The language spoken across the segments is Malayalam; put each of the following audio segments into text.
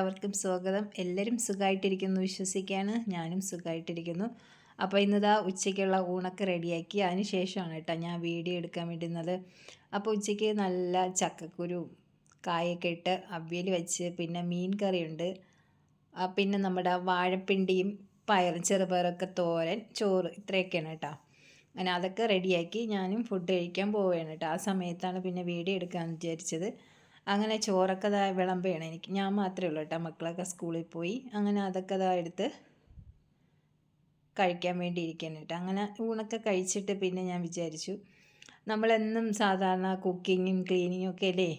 എല്ലാവർക്കും സ്വാഗതം. എല്ലാവരും സുഖമായിട്ടിരിക്കുന്നു വിശ്വസിക്കുകയാണ് ഞാനും സുഖമായിട്ടിരിക്കുന്നു അപ്പോൾ ഇന്നതാ ഉച്ചയ്ക്കുള്ള ഊണൊക്കെ റെഡിയാക്കി. അതിന് ശേഷമാണ് കേട്ടോ ഞാൻ വീഡിയോ എടുക്കാൻ വേണ്ടുന്നത് അപ്പോൾ ഉച്ചയ്ക്ക് നല്ല ചക്കക്കുരു കായൊക്കെ ഇട്ട് അവിയൽ വെച്ച് പിന്നെ മീൻ കറിയുണ്ട്. പിന്നെ നമ്മുടെ വാഴപ്പിണ്ടിയും പയറും ചെറുപയറൊക്കെ തോരൻ ചോറ് ഇത്രയൊക്കെയാണ് കേട്ടോ. അങ്ങനെ അതൊക്കെ റെഡിയാക്കി ഞാനും ഫുഡ് കഴിക്കാൻ പോവുകയാണ് കേട്ടോ. ആ സമയത്താണ് പിന്നെ വീഡിയോ എടുക്കാമെന്ന് വിചാരിച്ചത്. അങ്ങനെ ചോറൊക്കെ ഇതാ വിളമ്പുകയാണ് എനിക്ക് ഞാൻ മാത്രമേ ഉള്ളൂ കേട്ടോ മക്കളൊക്കെ സ്കൂളിൽ പോയി. അങ്ങനെ അതൊക്കെ ഇതാ എടുത്ത് കഴിക്കാൻ വേണ്ടി ഇരിക്കുകയാണ് കേട്ടോ. അങ്ങനെ ഊണൊക്കെ കഴിച്ചിട്ട് പിന്നെ ഞാൻ വിചാരിച്ചു നമ്മളെന്നും സാധാരണ കുക്കിങ്ങും ക്ലീനിങ്ങും ഒക്കെ അല്ലേ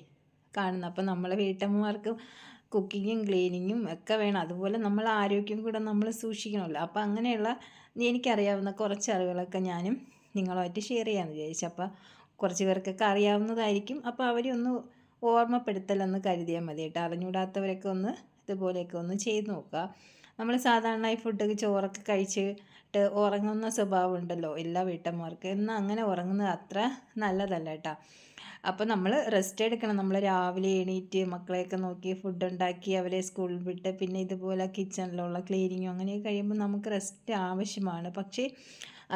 കാണുന്നത് അപ്പോൾ നമ്മളെ വീട്ടമ്മമാർക്ക് കുക്കിങ്ങും ക്ലീനിങ്ങും ഒക്കെ വേണം. അതുപോലെ നമ്മൾ ആരോഗ്യം കൂടെ നമ്മൾ സൂക്ഷിക്കണമല്ലോ. അപ്പോൾ അങ്ങനെയുള്ള എനിക്കറിയാവുന്ന കുറച്ച് അറിവുകളൊക്കെ ഞാനും നിങ്ങളുമായിട്ട് ഷെയർ ചെയ്യാമെന്ന് വിചാരിച്ചു. അപ്പോൾ കുറച്ച് പേർക്കൊക്കെ അറിയാവുന്നതായിരിക്കും. അപ്പോൾ അവരെ ഒന്ന് ഓർമ്മപ്പെടുത്തലെന്ന് കരുതിയാൽ മതി കേട്ടോ. അറിഞ്ഞൂടാത്തവരൊക്കെ ഒന്ന് ഇതുപോലെയൊക്കെ ഒന്ന് ചെയ്ത് നോക്കുക. നമ്മൾ സാധാരണ ഫുഡ് ചോറൊക്കെ കഴിച്ചിട്ട് ഉറങ്ങുന്ന സ്വഭാവം ഉണ്ടല്ലോ എല്ലാ വീട്ടമ്മമാർക്ക്. എന്നാൽ അങ്ങനെ ഉറങ്ങുന്നത് അത്ര നല്ലതല്ല കേട്ടോ. അപ്പോൾ നമ്മൾ റെസ്റ്റ് എടുക്കണം. നമ്മൾ രാവിലെ എണീറ്റ് മക്കളെയൊക്കെ നോക്കി ഫുഡ് ഉണ്ടാക്കി അവരെ സ്കൂളിൽ വിട്ട് പിന്നെ ഇതുപോലെ കിച്ചണിലുള്ള ക്ലീനിങ്ങും അങ്ങനെയൊക്കെ കഴിയുമ്പോൾ നമുക്ക് റെസ്റ്റ് ആവശ്യമാണ്. പക്ഷേ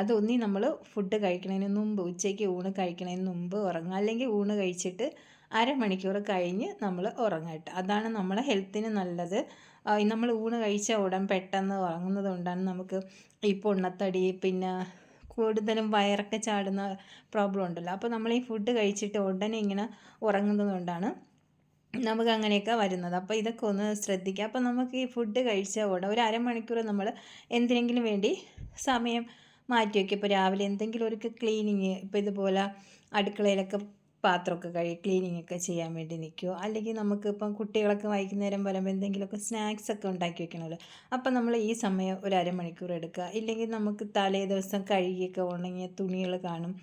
അതൊന്നി നമ്മൾ ഫുഡ് കഴിക്കുന്നതിന് മുമ്പ് ഉച്ചയ്ക്ക് ഊണ് കഴിക്കുന്നതിന് മുമ്പ് ഉറങ്ങുക. അല്ലെങ്കിൽ ഊണ് കഴിച്ചിട്ട് അരമണിക്കൂർ കഴിഞ്ഞ് നമ്മൾ ഉറങ്ങട്ടെ. അതാണ് നമ്മളെ ഹെൽത്തിന് നല്ലത്. നമ്മൾ ഊണ് കഴിച്ച ഉടൻ പെട്ടെന്ന് ഉറങ്ങുന്നത് കൊണ്ടാണ് നമുക്ക് ഈ പൊണ്ണത്തടി പിന്നെ കൂടുതലും വയറൊക്കെ ചാടുന്ന പ്രോബ്ലം ഉണ്ടല്ലോ. അപ്പോൾ നമ്മൾ ഈ ഫുഡ് കഴിച്ചിട്ട് ഉടനെ ഇങ്ങനെ ഉറങ്ങുന്നത് കൊണ്ടാണ് നമുക്ക് അങ്ങനെയൊക്കെ വരുന്നത്. അപ്പോൾ ഇതൊക്കെ ഒന്ന് ശ്രദ്ധിക്കുക. അപ്പോൾ നമുക്ക് ഈ ഫുഡ് കഴിച്ച ഉടനെ ഒരു അരമണിക്കൂർ നമ്മൾ എന്തിനെങ്കിലും വേണ്ടി സമയം മാറ്റി വയ്ക്കുക ഇപ്പോൾ രാവിലെ എന്തെങ്കിലും ഒരു ക്ലീനിങ് ഇപ്പോൾ ഇതുപോലെ അടുക്കളയിലൊക്കെ പാത്രമൊക്കെ കഴുകി ക്ലീനിങ് ഒക്കെ ചെയ്യാൻ വേണ്ടി നിൽക്കുമോ അല്ലെങ്കിൽ നമുക്കിപ്പം കുട്ടികളൊക്കെ വൈകുന്നേരം വരുമ്പോൾ എന്തെങ്കിലുമൊക്കെ സ്നാക്സ് ഒക്കെ ഉണ്ടാക്കി വെക്കണമല്ലോ. അപ്പം നമ്മൾ ഈ സമയം ഒരു അരമണിക്കൂർ എടുക്കുക. ഇല്ലെങ്കിൽ നമുക്ക് തലേ ദിവസം കഴുകിയൊക്കെ ഉണങ്ങിയ തുണികൾ കാണും.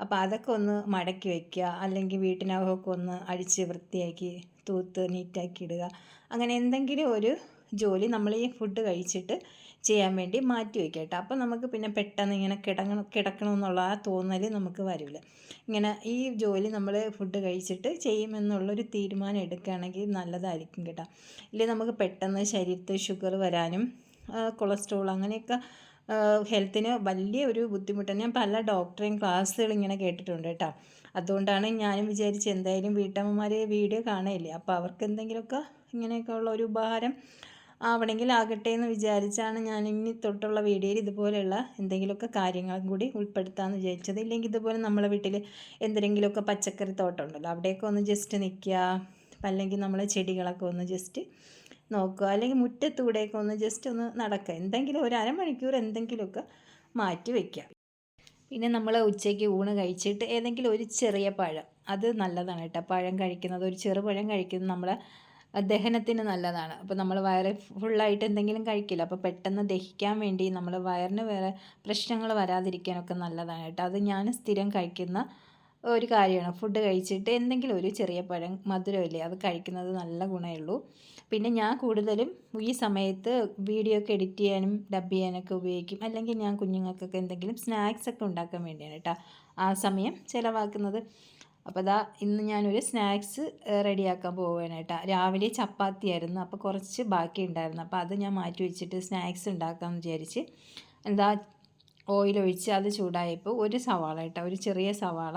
അപ്പോൾ അതൊക്കെ ഒന്ന് മടക്കി വയ്ക്കുക അല്ലെങ്കിൽ വീട്ടിനകമൊക്കെ ഒന്ന് അഴിച്ച് വൃത്തിയാക്കി തൂത്ത് നീറ്റാക്കി ഇടുക. അങ്ങനെ എന്തെങ്കിലും ഒരു ജോലി നമ്മൾ ഈ ഫുഡ് കഴിച്ചിട്ട് ചെയ്യാൻ വേണ്ടി മാറ്റി വയ്ക്കുക കേട്ടോ. അപ്പോൾ നമുക്ക് പിന്നെ പെട്ടെന്ന് ഇങ്ങനെ കിടങ്ങണം കിടക്കണമെന്നുള്ള ആ തോന്നൽ നമുക്ക് വരില്ല. ഇങ്ങനെ ഈ ജോലി നമ്മൾ ഫുഡ് കഴിച്ചിട്ട് ചെയ്യുമെന്നുള്ളൊരു തീരുമാനം എടുക്കുകയാണെങ്കിൽ നല്ലതായിരിക്കും കേട്ടോ. ഇല്ലെങ്കിൽ നമുക്ക് പെട്ടെന്ന് ശരീരത്തിൽ ഷുഗർ വരാനും കൊളസ്ട്രോൾ അങ്ങനെയൊക്കെ ഹെൽത്തിന് വലിയ ഒരു ബുദ്ധിമുട്ടാണ് ഞാൻ പല ഡോക്ടറെയും ക്ലാസ്സുകൾ ഇങ്ങനെ കേട്ടിട്ടുണ്ട് കേട്ടോ. അതുകൊണ്ടാണ് ഞാനും വിചാരിച്ച് എന്തായാലും വീട്ടമ്മമാർ വീഡിയോ കാണുകയില്ലേ അപ്പോൾ അവർക്ക് എന്തെങ്കിലുമൊക്കെ ഇങ്ങനെയൊക്കെ ഉള്ള ഒരു ഉപഹാരം ആവണമെങ്കിൽ ആകട്ടെ എന്ന് വിചാരിച്ചാണ് ഞാൻ ഇനി തൊട്ടുള്ള വീഡിയോയിൽ ഇതുപോലെയുള്ള എന്തെങ്കിലുമൊക്കെ കാര്യങ്ങളും കൂടി ഉൾപ്പെടുത്താമെന്ന് വിചാരിച്ചത്. ഇല്ലെങ്കിൽ ഇതുപോലെ നമ്മളെ വീട്ടിൽ എന്തെങ്കിലുമൊക്കെ പച്ചക്കറി തോട്ടമുണ്ടല്ലോ അവിടെയൊക്കെ ഒന്ന് ജസ്റ്റ് നിൽക്കുക അല്ലെങ്കിൽ നമ്മളെ ചെടികളൊക്കെ ഒന്ന് ജസ്റ്റ് നോക്കുക. അല്ലെങ്കിൽ മുറ്റത്തൂടെയൊക്കെ ഒന്ന് ജസ്റ്റ് ഒന്ന് നടക്കുക. എന്തെങ്കിലും ഒരു അരമണിക്കൂർ എന്തെങ്കിലുമൊക്കെ മാറ്റി വയ്ക്കുക പിന്നെ നമ്മൾ ഉച്ചയ്ക്ക് ഊണ് കഴിച്ചിട്ട് ഏതെങ്കിലും ഒരു ചെറിയ പഴം. അത് നല്ലതാണ് കേട്ടോ. പഴം കഴിക്കുന്നത് ഒരു ചെറുപഴം കഴിക്കുന്നത് നമ്മളെ ദഹനത്തിന് നല്ലതാണ്. അപ്പോൾ നമ്മൾ വയറ് ഫുള്ളായിട്ട് എന്തെങ്കിലും കഴിക്കില്ല. അപ്പോൾ പെട്ടെന്ന് ദഹിക്കാൻ വേണ്ടി നമ്മൾ വയറിന് വേറെ പ്രശ്നങ്ങൾ വരാതിരിക്കാനൊക്കെ നല്ലതാണ് കേട്ടോ. അത് ഞാൻ സ്ഥിരം കഴിക്കുന്ന ഒരു കാര്യമാണ്. ഫുഡ് കഴിച്ചിട്ട് എന്തെങ്കിലും ഒരു ചെറിയ പഴം മധുരമില്ലേ അത് കഴിക്കുന്നത് നല്ല ഗുണമേ ഉള്ളൂ. പിന്നെ ഞാൻ കൂടുതലും ഈ സമയത്ത് വീഡിയോ ഒക്കെ എഡിറ്റ് ചെയ്യാനും ഡബ് ചെയ്യാനൊക്കെ ഉപയോഗിക്കും. അല്ലെങ്കിൽ ഞാൻ കുഞ്ഞുങ്ങൾക്കൊക്കെ എന്തെങ്കിലും സ്നാക്സ് ഒക്കെ ഉണ്ടാക്കാൻ വേണ്ടിയാണ് കേട്ടോ. ആ സമയം ചിലവാക്കുന്നത്. അപ്പോൾ അതാ ഇന്ന് ഞാനൊരു സ്നാക്സ് റെഡിയാക്കാൻ പോവുകയാണ് കേട്ടോ. രാവിലെ ചപ്പാത്തി ആയിരുന്നു അപ്പോൾ കുറച്ച് ബാക്കി ഉണ്ടായിരുന്നു അപ്പോൾ അത് ഞാൻ മാറ്റി വെച്ചിട്ട് സ്നാക്സ് ഉണ്ടാക്കാമെന്ന് വിചാരിച്ച് എന്താ ഓയിലൊഴിച്ച് അത് ചൂടായപ്പോൾ ഒരു സവാള കേട്ടോ. ഒരു ചെറിയ സവാള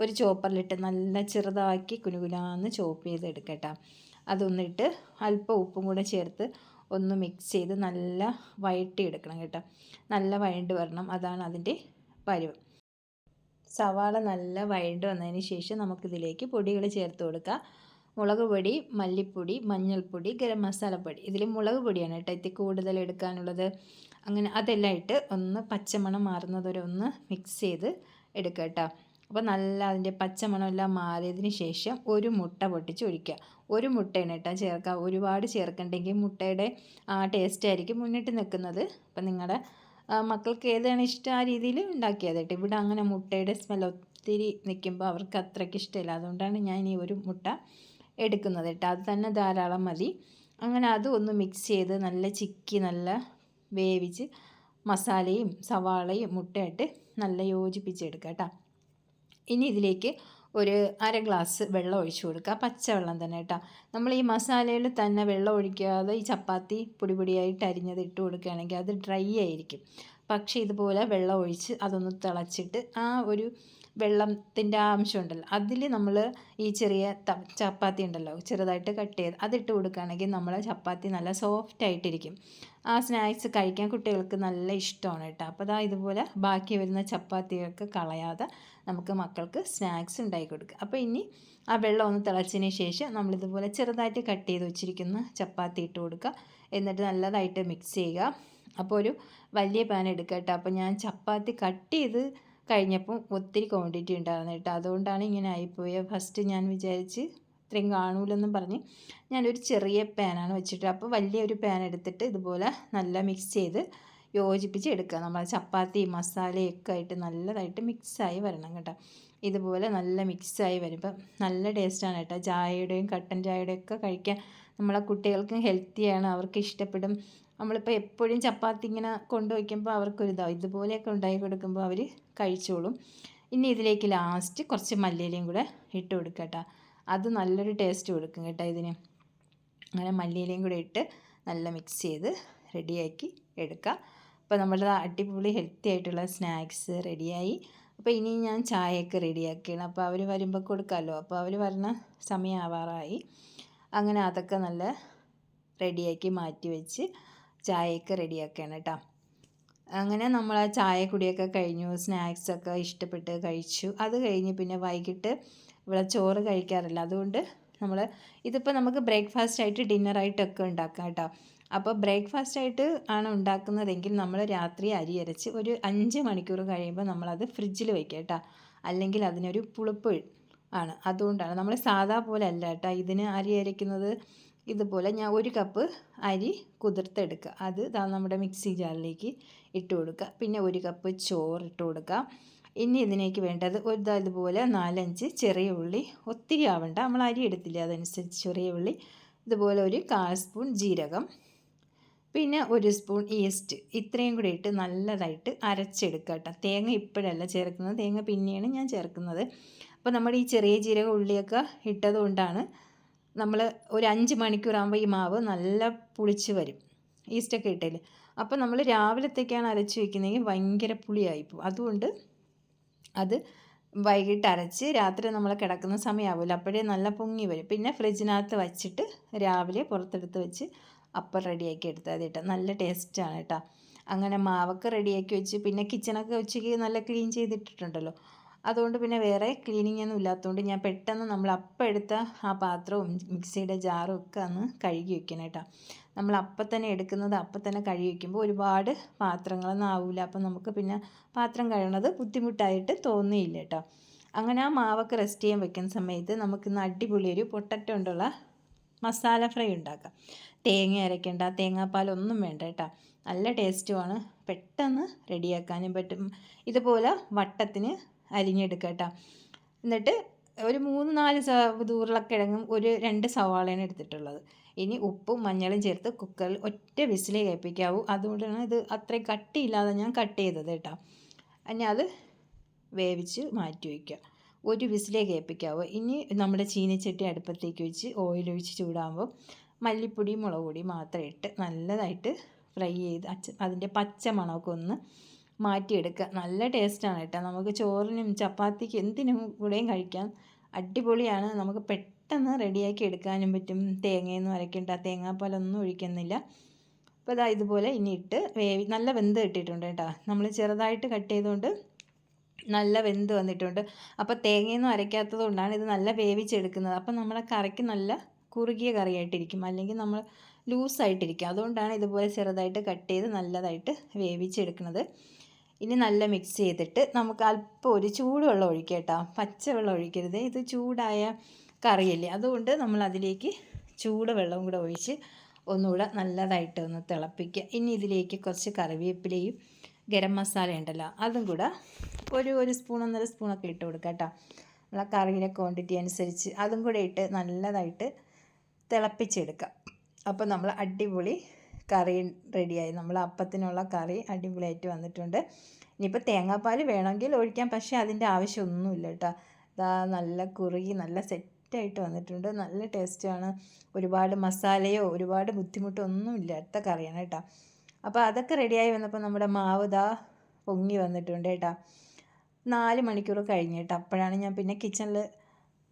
ഒരു ചോപ്പറിലിട്ട് നല്ല ചെറുതാക്കി കുനുകുനാന്ന് ചോപ്പ് ചെയ്ത് എടുക്കട്ടോ അതൊന്നിട്ട് അല്പം ഉപ്പും കൂടെ ചേർത്ത് ഒന്ന് മിക്സ് ചെയ്ത് നല്ല വഴറ്റി എടുക്കണം കേട്ടോ. നല്ല വഴണ്ട് വരണം. അതാണ് അതിന്റെ പരുവം. സവാള നല്ല വഴണ്ട് വന്നതിന് ശേഷം നമുക്കിതിലേക്ക് പൊടികൾ ചേർത്ത് കൊടുക്കുക മുളക് പൊടി മല്ലിപ്പൊടി മഞ്ഞൾപ്പൊടി ഗരം മസാലപ്പൊടി ഇതിൽ മുളക് പൊടിയാണ് കേട്ടോ ഇത്തിരി കൂടുതൽ എടുക്കാനുള്ളത്. അങ്ങനെ അതെല്ലാം ഇട്ട് ഒന്ന് പച്ചമണം മാറുന്നത് വരെ ഒന്ന് മിക്സ് ചെയ്ത് എടുക്കുക കേട്ടോ. അപ്പോൾ നല്ല അതിന്റെ പച്ചമണം എല്ലാം മാറിയതിന് ശേഷം ഒരു മുട്ട പൊട്ടിച്ച് ഒഴിക്കുക. ഒരു മുട്ടയാണ് കേട്ടോ ചേർക്കുക ഒരുപാട് ചേർക്കണ്ടെങ്കിൽ മുട്ടയുടെ ആ ടേസ്റ്റ് ആയിരിക്കും മുന്നിട്ട് നിൽക്കുന്നത്. അപ്പം നിങ്ങളുടെ മക്കൾക്ക് ഏതാണ് ഇഷ്ടം ആ രീതിയിൽ ഉണ്ടാക്കിയത് കേട്ടോ. ഇവിടെ അങ്ങനെ മുട്ടയുടെ സ്മെൽ ഒത്തിരി നിൽക്കുമ്പോൾ അവർക്ക് അത്രയ്ക്ക് ഇഷ്ടമില്ല. അതുകൊണ്ടാണ് ഞാൻ ഈ ഒരു മുട്ട എടുക്കുന്നത് കേട്ടോ. അത് തന്നെ ധാരാളം മതി. അങ്ങനെ അത് ഒന്ന് മിക്സ് ചെയ്ത് നല്ല ചിക്കി നല്ല വേവിച്ച് മസാലയും സവാളയും മുട്ടയിട്ട് നല്ല യോജിപ്പിച്ചെടുക്കുക കേട്ടോ. ഇനി ഇതിലേക്ക് ഒരു അര ഗ്ലാസ് വെള്ളം ഒഴിച്ചു കൊടുക്കുക. പച്ചവെള്ളം തന്നെ കേട്ടോ. നമ്മൾ ഈ മസാലയിൽ തന്നെ വെള്ളം ഒഴിക്കാതെ ഈ ചപ്പാത്തി പൊടി പൊടിയായിട്ട് അരിഞ്ഞത് ഇട്ട് കൊടുക്കുകയാണെങ്കിൽ അത് ഡ്രൈ ആയിരിക്കും. പക്ഷേ ഇതുപോലെ വെള്ളം ഒഴിച്ച് അതൊന്ന് തിളച്ചിട്ട് ആ ഒരു വെള്ളത്തിന്റെ അംശം ഉണ്ടല്ലോ അതിൽ നമ്മൾ ഈ ചെറിയ ചപ്പാത്തി ഉണ്ടല്ലോ ചെറുതായിട്ട് കട്ട് ചെയ്ത് അതിട്ട് കൊടുക്കുകയാണെങ്കിൽ നമ്മൾ ചപ്പാത്തി നല്ല സോഫ്റ്റ് ആയിട്ടിരിക്കും ആ സ്നാക്സ് കഴിക്കാൻ കുട്ടികൾക്ക് നല്ല ഇഷ്ടമാണ് കേട്ടോ. അപ്പോൾ അതാ ഇതുപോലെ ബാക്കി വരുന്ന ചപ്പാത്തികൾക്ക് കളയാതെ നമുക്ക് മക്കൾക്ക് സ്നാക്സ് ഉണ്ടാക്കി കൊടുക്കുക. അപ്പോൾ ഇനി ആ വെള്ളം ഒന്ന് തിളച്ചതിന് ശേഷം നമ്മളിതുപോലെ ചെറുതായിട്ട് കട്ട് ചെയ്ത് വെച്ചിരിക്കുന്ന ചപ്പാത്തി ഇട്ട് കൊടുക്കുക. എന്നിട്ട് നല്ലതായിട്ട് മിക്സ് ചെയ്യുക. അപ്പോൾ ഒരു വലിയ പാൻ എടുക്കുക കേട്ടോ. അപ്പോൾ ഞാൻ ചപ്പാത്തി കട്ട് ചെയ്ത് കഴിഞ്ഞപ്പം ഒത്തിരി ക്വാണ്ടിറ്റി ഉണ്ടായിരുന്നു കേട്ടോ. അതുകൊണ്ടാണ് ഇങ്ങനെ ആയിപ്പോയത്. ഫസ്റ്റ് ഞാൻ വിചാരിച്ച് ഇത്രയും കാണൂലെന്നും പറഞ്ഞ് ഞാനൊരു ചെറിയ പാനാണ് വെച്ചിട്ട് അപ്പോൾ വലിയൊരു പാൻ എടുത്തിട്ട് ഇതുപോലെ നല്ല മിക്സ് ചെയ്ത് യോജിപ്പിച്ച് എടുക്കുക. നമ്മൾ ചപ്പാത്തി മസാലയൊക്കെ ആയിട്ട് നല്ലതായിട്ട് മിക്സായി വരണം കേട്ടോ. ഇതുപോലെ നല്ല മിക്സായി വരുമ്പോൾ നല്ല ടേസ്റ്റാണ് കേട്ടോ. ചായയുടെയും കട്ടൻ ചായയുടെയും ഒക്കെ കഴിക്കാൻ നമ്മളെ കുട്ടികൾക്കും ഹെൽത്തിയാണ് അവർക്ക് ഇഷ്ടപ്പെടും. നമ്മളിപ്പോൾ എപ്പോഴും ചപ്പാത്തി ഇങ്ങനെ കൊണ്ടുവയ്ക്കുമ്പോൾ അവർക്കൊരിതാവും ഇതുപോലെയൊക്കെ ഉണ്ടാക്കി കൊടുക്കുമ്പോൾ അവർ കഴിച്ചോളും. ഇനി ഇതിലേക്ക് ലാസ്റ്റ് കുറച്ച് മല്ലിയിലയും കൂടെ ഇട്ട് കൊടുക്കട്ടോ കേട്ടോ. അത് നല്ലൊരു ടേസ്റ്റ് കൊടുക്കും കേട്ടോ ഇതിന്. അങ്ങനെ മല്ലിയിലയും കൂടെ ഇട്ട് നല്ല മിക്സ് ചെയ്ത് റെഡിയാക്കി എടുക്കുക അപ്പോൾ നമ്മുടെ അടിപൊളി ഹെൽത്തി ആയിട്ടുള്ള സ്നാക്സ് റെഡിയായി അപ്പോൾ ഇനി ഞാൻ ചായയൊക്കെ റെഡിയാക്കിയാണ് അപ്പോൾ അവർ വരുമ്പോൾ കൊടുക്കാമല്ലോ അപ്പോൾ അവർ വരുന്ന സമയമാവാറായി അങ്ങനെ അതൊക്കെ നല്ല റെഡിയാക്കി മാറ്റി വെച്ച് ചായയൊക്കെ റെഡിയാക്കുകയാണ് കേട്ടോ. അങ്ങനെ നമ്മൾ ആ ചായ കുടിയൊക്കെ കഴിഞ്ഞു. സ്നാക്സൊക്കെ ഇഷ്ടപ്പെട്ട് കഴിച്ചു. അത് കഴിഞ്ഞ് പിന്നെ വൈകിട്ട് ഇവിടെ ചോറ് കഴിക്കാറില്ല. അതുകൊണ്ട് നമ്മൾ ഇതിപ്പോൾ നമുക്ക് ബ്രേക്ക്ഫാസ്റ്റ് ആയിട്ട് ഡിന്നറായിട്ടൊക്കെ ഉണ്ടാക്കാം കേട്ടോ. അപ്പോൾ ബ്രേക്ക്ഫാസ്റ്റ് ആയിട്ട് ആണ് ഉണ്ടാക്കുന്നതെങ്കിൽ നമ്മൾ രാത്രി അരി അരച്ച് ഒരു അഞ്ച് മണിക്കൂർ കഴിയുമ്പോൾ നമ്മളത് ഫ്രിഡ്ജിൽ വയ്ക്കുക കേട്ടോ. അല്ലെങ്കിൽ അതിനൊരു പുളിപ്പ് ആണ്. അതുകൊണ്ടാണ്. നമ്മൾ സാധാ പോലെ അല്ല കേട്ടോ. ഇതിന് അരി അരയ്ക്കുന്നത് ഇതുപോലെ ഞാൻ ഒരു കപ്പ് അരി കുതിർത്തെടുക്കുക. അത് നമ്മുടെ മിക്സി ജാറിലേക്ക് ഇട്ട് കൊടുക്കുക. പിന്നെ ഒരു കപ്പ് ചോറ് ഇട്ട് കൊടുക്കുക. ഇനി ഇതിനേക്ക് വേണ്ടത്? ഒരു ഇതുപോലെ നാലഞ്ച് ചെറിയ ഉള്ളി ഒത്തിരി ആവണ്ട. നമ്മൾ അരി എടുത്തില്ല അതനുസരിച്ച് ചെറിയ ഉള്ളി. ഇതുപോലെ ഒരു കാൽ സ്പൂൺ ജീരകം. പിന്നെ ഒരു സ്പൂൺ ഈസ്റ്റ്. ഇത്രയും കൂടി ഇട്ട് നല്ലതായിട്ട് അരച്ചെടുക്കുക കേട്ടോ. തേങ്ങ ഇപ്പോഴല്ല ചേർക്കുന്നത്. തേങ്ങ പിന്നെയാണ് ഞാൻ ചേർക്കുന്നത്. അപ്പോൾ നമ്മുടെ ഈ ചെറിയ ജീരക ഉള്ളിയൊക്കെ ഇട്ടതുകൊണ്ടാണ് നമ്മൾ ഒരു അഞ്ച് മണിക്കൂറാകുമ്പോൾ ഈ മാവ് നല്ല പുളിച്ച് വരും. ഈസ്റ്റൊക്കെ ഇട്ടതിൽ അപ്പോൾ നമ്മൾ രാവിലത്തേക്കാണ് അരച്ച് വയ്ക്കുന്നതെങ്കിൽ ഭയങ്കര പുളിയായിപ്പോൾ അതുകൊണ്ട് അത് വൈകിട്ട് അരച്ച് രാത്രി നമ്മൾ കിടക്കുന്ന സമയമാവില്ല അപ്പോഴേ നല്ല പൊങ്ങി വരും. പിന്നെ ഫ്രിഡ്ജിനകത്ത് വച്ചിട്ട് രാവിലെ പുറത്തെടുത്ത് വെച്ച് അപ്പം റെഡിയാക്കി എടുത്താൽ കേട്ടോ. നല്ല ടേസ്റ്റാണ് കേട്ടോ. അങ്ങനെ മാവൊക്കെ റെഡിയാക്കി വെച്ച് പിന്നെ കിച്ചണൊക്കെ ഉച്ചയ്ക്ക് നല്ല ക്ലീൻ ചെയ്തിട്ടിട്ടുണ്ടല്ലോ. അതുകൊണ്ട് പിന്നെ വേറെ ക്ലീനിങ് ഒന്നും ഇല്ലാത്തതുകൊണ്ട് ഞാൻ പെട്ടെന്ന് നമ്മൾ അപ്പം എടുത്ത ആ പാത്രവും മിക്സിയുടെ ജാറും ഒക്കെ അന്ന് കഴുകി വെക്കണം കേട്ടോ. നമ്മൾ അപ്പം തന്നെ എടുക്കുന്നത് അപ്പം തന്നെ കഴുകി വയ്ക്കുമ്പോൾ ഒരുപാട് പാത്രങ്ങളൊന്നും ആവില്ല അപ്പം നമുക്ക് പിന്നെ പാത്രം കഴുകണത് ബുദ്ധിമുട്ടായിട്ട് തോന്നിയില്ല കേട്ടോ. അങ്ങനെ ആ മാവൊക്കെ റെസ്റ്റ് ചെയ്യാൻ വെക്കുന്ന സമയത്ത് നമുക്കിന്ന് അടിപൊളി ഒരു പൊട്ടറ്റ കൊണ്ടുള്ള മസാല ഫ്രൈ ഉണ്ടാക്കാം. തേങ്ങ അരയ്ക്കേണ്ട തേങ്ങാപ്പാലൊന്നും വേണ്ട കേട്ടോ. നല്ല ടേസ്റ്റുമാണ് പെട്ടെന്ന് റെഡിയാക്കാനും പറ്റും. ഇതുപോലെ വട്ടത്തിന് അരിഞ്ഞെടുക്കുക കേട്ടോ എന്നിട്ട് ഒരു മൂന്ന് നാല് ഉരുളക്കിഴങ്ങും ഒരു രണ്ട് സവാളയാണ് എടുത്തിട്ടുള്ളത്. ഇനി ഉപ്പും മഞ്ഞളും ചേർത്ത് കുക്കറിൽ ഒറ്റ വിസിലേ കേൾപ്പിക്കാവൂ അതുകൊണ്ടാണ് ഇത് അത്രയും കട്ടിയില്ലാതെ ഞാൻ കട്ട് ചെയ്തത് കേട്ടോ. ഇനി അത് വേവിച്ച് മാറ്റി വയ്ക്കുക ഒരു വിസിലേ കേൾപ്പിക്കാവൂ ഇനി നമ്മുടെ ചീനച്ചട്ടി അടുപ്പത്തേക്ക് വെച്ച് ഓയിൽ ഒഴിച്ച് ചൂടാകുമ്പോൾ മല്ലിപ്പൊടി മുളക് പൊടി മാത്രം ഇട്ട് നല്ലതായിട്ട് ഫ്രൈ ചെയ്ത് അതിന്റെ പച്ച മണമൊക്കെ ഒന്ന് മാറ്റിയെടുക്കുക. നല്ല ടേസ്റ്റാണ് കേട്ടോ. നമുക്ക് ചോറിനും ചപ്പാത്തിക്ക് എന്തിനും കൂടെയും കഴിക്കാം. അടിപൊളിയാണ്. നമുക്ക് പെട്ടെന്ന് റെഡിയാക്കി എടുക്കാനും പറ്റും. തേങ്ങയൊന്നും അരയ്ക്കേണ്ട തേങ്ങാപ്പാലൊന്നും ഒഴിക്കുന്നില്ല. അപ്പോൾ ഇതാ ഇതുപോലെ ഇനി ഇട്ട് വേവി നല്ല വെന്ത് കിട്ടിയിട്ടുണ്ട് കേട്ടോ. നമ്മൾ ചെറുതായിട്ട് കട്ട് ചെയ്തുകൊണ്ട് നല്ല വെന്ത് വന്നിട്ടുണ്ട്. അപ്പോൾ തേങ്ങയൊന്നും അരയ്ക്കാത്തത് കൊണ്ടാണ് ഇത് നല്ല വേവിച്ചെടുക്കുന്നത്. അപ്പോൾ നമ്മുടെ കറിക്ക് നല്ല കുറുകിയ കറിയായിട്ടിരിക്കും. അല്ലെങ്കിൽ നമ്മൾ ലൂസായിട്ടിരിക്കും. അതുകൊണ്ടാണ് ഇതുപോലെ ചെറുതായിട്ട് കട്ട് ചെയ്ത് നല്ലതായിട്ട് വേവിച്ചെടുക്കുന്നത്. ഇനി നല്ല മിക്സ് ചെയ്തിട്ട് നമുക്ക് അല്പം ഒരു ചൂടുവെള്ളം ഒഴിക്കുക കേട്ടോ. പച്ചവെള്ളം ഒഴിക്കരുത്. ഇത് ചൂടായ കറിയല്ലേ. അതുകൊണ്ട് നമ്മൾ അതിലേക്ക് ചൂടുവെള്ളം കൂടെ ഒഴിച്ച് ഒന്നുകൂടെ നല്ലതായിട്ട് ഒന്ന് തിളപ്പിക്കുക. ഇനി ഇതിലേക്ക് കുറച്ച് കറിവേപ്പിലയും ഗരം മസാല ഉണ്ടല്ലോ അതും കൂടെ ഒരു ഒരു സ്പൂൺ ഒന്നര സ്പൂണൊക്കെ ഇട്ട് കൊടുക്കുക കേട്ടോ. നമ്മളെ കറിയിലെ ക്വാണ്ടിറ്റി അനുസരിച്ച് അതും കൂടെ ഇട്ട് നല്ലതായിട്ട് തിളപ്പിച്ചെടുക്കുക അപ്പോൾ നമ്മൾ അടിപൊളി കറി റെഡിയായി. നമ്മൾ അപ്പത്തിനുള്ള കറി അടിപൊളിയായിട്ട് വന്നിട്ടുണ്ട്. ഇനിയിപ്പോൾ തേങ്ങാപ്പാൽ വേണമെങ്കിൽ ഒഴിക്കാം. പക്ഷേ അതിന്റെ ആവശ്യമൊന്നുമില്ല കേട്ടോ. ഇതാ നല്ല കുറുകി നല്ല സെറ്റായിട്ട് വന്നിട്ടുണ്ട്. നല്ല ടേസ്റ്റാണ്. ഒരുപാട് മസാലയോ ഒരുപാട് ബുദ്ധിമുട്ടോ ഒന്നും ഇല്ലാത്ത കറിയാണ് കേട്ടോ. അപ്പോൾ അതൊക്കെ റെഡിയായി വന്നപ്പോൾ നമ്മുടെ മാവ് ദാ പൊങ്ങി വന്നിട്ടുണ്ട് കേട്ടോ. നാല് മണിക്കൂർ കഴിഞ്ഞ് കേട്ടോ. അപ്പോഴാണ് ഞാൻ പിന്നെ കിച്ചണിൽ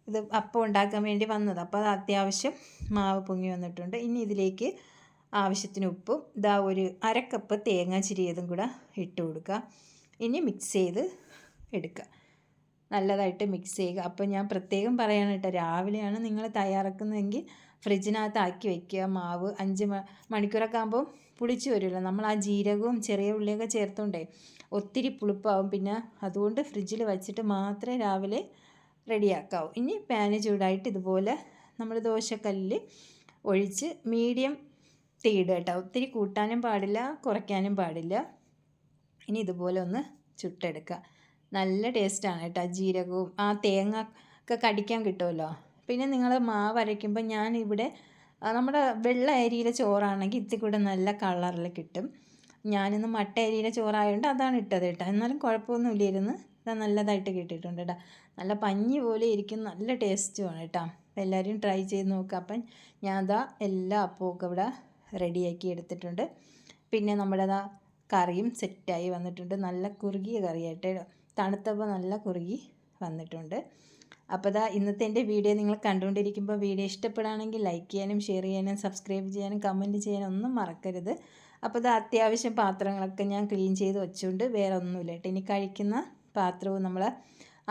ഇത് അപ്പം ഉണ്ടാക്കാൻ വേണ്ടി വന്നത്. അപ്പോൾ അത് അത്യാവശ്യം മാവ് പൊങ്ങി വന്നിട്ടുണ്ട്. ഇനി ഇതിലേക്ക് ആവശ്യത്തിന് ഉപ്പും ഇതാ ഒരു അരക്കപ്പ് തേങ്ങ ചിരിയതും കൂടെ ഇട്ട് കൊടുക്കുക. ഇനി മിക്സ് ചെയ്ത് എടുക്കുക. നല്ലതായിട്ട് മിക്സ് ചെയ്യുക. അപ്പോൾ ഞാൻ പ്രത്യേകം പറയാണ് കേട്ടോ രാവിലെയാണ് നിങ്ങൾ തയ്യാറാക്കുന്നതെങ്കിൽ ഫ്രിഡ്ജിനകത്ത് ആക്കി വെക്കുക. മാവ് അഞ്ച് മണിക്കൂറൊക്കെ ആകുമ്പോൾ പുളിച്ച് വരുമല്ലോ. നമ്മൾ ആ ജീരകവും ചെറിയ ഉള്ളിയൊക്കെ ചേർത്തോണ്ടേ ഒത്തിരി പുളിപ്പാവും. പിന്നെ അതുകൊണ്ട് ഫ്രിഡ്ജിൽ വച്ചിട്ട് മാത്രമേ രാവിലെ റെഡിയാക്കാവൂ. ഇനി പാന് ചൂടായിട്ട് ഇതുപോലെ നമ്മൾ ദോശക്കല്ലിൽ ഒഴിച്ച് മീഡിയം തീയിടുക കേട്ടോ ഒത്തിരി കൂട്ടാനും പാടില്ല കുറയ്ക്കാനും പാടില്ല. ഇനി ഇതുപോലെ ഒന്ന് ചുട്ടെടുക്കുക. നല്ല ടേസ്റ്റാണ് കേട്ടോ ജീരകവും. ആ തേങ്ങ ഒക്കെ കടിക്കാൻ കിട്ടുമല്ലോ. പിന്നെ നിങ്ങൾ മാവ് അരയ്ക്കുമ്പോൾ ഞാൻ ഇവിടെ നമ്മുടെ വെള്ള അരിയിലെ ചോറാണെങ്കിൽ ഇത്തിരി കൂടെ നല്ല കളറിൽ കിട്ടും. ഞാനിന്ന് മട്ട അരിയിലെ ചോറായതുകൊണ്ട് അതാണ് ഇട്ടത് കേട്ടോ. എന്നാലും കുഴപ്പമൊന്നുമില്ലായിരുന്നു ഇത് നല്ലതായിട്ട് കിട്ടിയിട്ടുണ്ട് കേട്ടോ. നല്ല പഞ്ഞി പോലെ ഇരിക്കും നല്ല ടേസ്റ്റുമാണ് കേട്ടോ. എല്ലാവരും ട്രൈ ചെയ്ത് നോക്കുക അപ്പം ഞാൻ അതാ എല്ലാ അപ്പവും ഒക്കെ ഇവിടെ റെഡിയാക്കി എടുത്തിട്ടുണ്ട്. പിന്നെ നമ്മുടെ കറിയും സെറ്റായി വന്നിട്ടുണ്ട്. നല്ല കുറുകിയ കറിയായിട്ട് തണുത്തപ്പോൾ നല്ല കുറുകി വന്നിട്ടുണ്ട്. അപ്പോൾ ഇതാ ഇന്നത്തെ എന്റെ വീഡിയോ നിങ്ങൾ കണ്ടുകൊണ്ടിരിക്കുമ്പോൾ വീഡിയോ ഇഷ്ടപ്പെടുകയാണെങ്കിൽ ലൈക്ക് ചെയ്യാനും ഷെയർ ചെയ്യാനും സബ്സ്ക്രൈബ് ചെയ്യാനും കമന്റ് ചെയ്യാനും ഒന്നും മറക്കരുത്. അപ്പോൾ ഇത് അത്യാവശ്യം പാത്രങ്ങളൊക്കെ ഞാൻ ക്ലീൻ ചെയ്ത് വെച്ചുകൊണ്ട് വേറെ ഒന്നുമില്ല കേട്ടോ. ഇനി കഴിക്കുന്ന പാത്രവും നമ്മൾ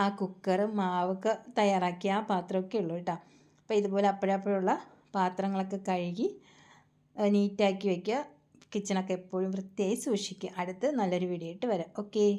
ആ കുക്കറും മാവൊക്കെ തയ്യാറാക്കിയ ആ പാത്രമൊക്കെ ഉള്ളൂ കേട്ടോ. അപ്പോൾ ഇതുപോലെ അപ്പോഴപ്പോഴുള്ള പാത്രങ്ങളൊക്കെ കഴുകി നീറ്റാക്കി വയ്ക്കുക കിച്ചണൊക്കെ എപ്പോഴും വൃത്തിയായി സൂക്ഷിക്കുക. അടുത്ത് നല്ലൊരു വീഡിയോ ആയിട്ട് വരാം. ഓക്കേ